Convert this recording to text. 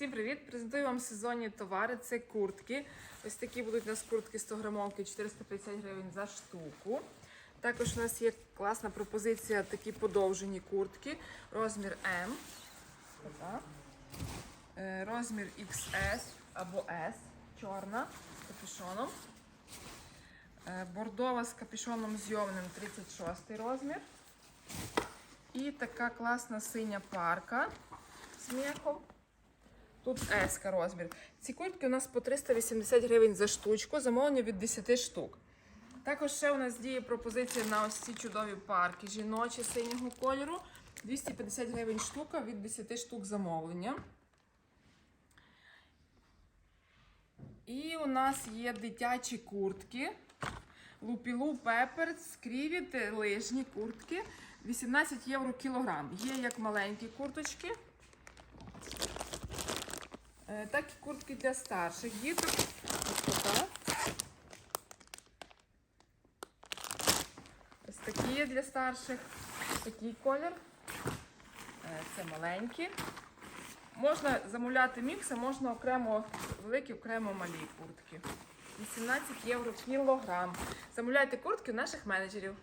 Всім привіт! Презентую вам сезонні товари. Це куртки. Ось такі будуть у нас куртки 100 грамовки 450 гривень за штуку. Також у нас є класна пропозиція такі подовжені куртки. Розмір М. Е, Розмір XS або S. Чорна з капюшоном. Е, Бордова з капюшоном зйомним 36 розмір. І така класна синя парка з м'яхом. Тут S розмір. Ці куртки у нас по 380 гривень за штучку, замовлення від 10 штук. Також ще у нас діє пропозиція на ось ці чудові парки жіночі синього кольору. 250 гривень штука від 10 штук замовлення. І у нас є дитячі куртки. Лупілу Пепер, скрівіт, лижні куртки. 18 євро кілограм. Є як маленькі курточки, так і куртки для старших діток. Ось така. Ось такі є для старших. Такий колір. Е, Це маленькі. Можна замовляти мікси, можна окремо великі, окремо малі куртки. 18 євро кілограм. Замовляйте куртки наших менеджерів.